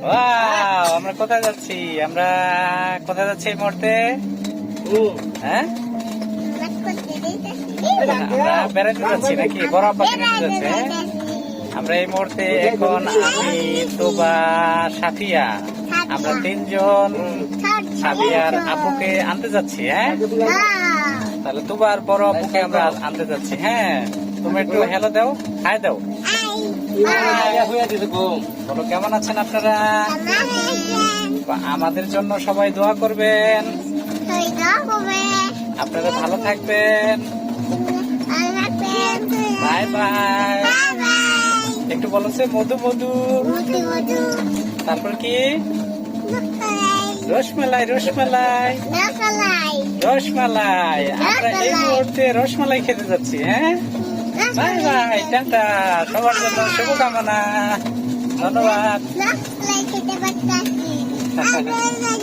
Wow, আমরা কোথায় যাচ্ছি? আমরা কোথায় যাচ্ছি এই মুহূর্তে? হ্যাঁ? আমরা বেড়াতে যাচ্ছি নাকি? বড় আব্বাকে নিতে যাচ্ছে হ্যাঁ? আমরা এই মুহূর্তে এখন আমি তোবা সাফিয়া। আমরা তিনজন সাফিয়ার আপুকে আনতে যাচ্ছি হ্যাঁ? তাহলে তোমার বড় আপুকে আমরা আনতে যাচ্ছি হ্যাঁ? তুমি একটু হ্যালো দাও হাই দাও। বলো কেমন আছেন আপনারা? আমাদের জন্য সবাই দোয়া করবেন। আপনারা ভালো থাকবেন। Bye bye. একটু বলো সে মধু মধু। তারপর কি? রসমালাই। রসমালাই রসমালাই। আমরা এই মুহূর্তে রসমালাই খেতে যাচ্ছি হ্যাঁ? বাই বাই টাটা। সবার জন্য শুভকামনা। ধন্যবাদ।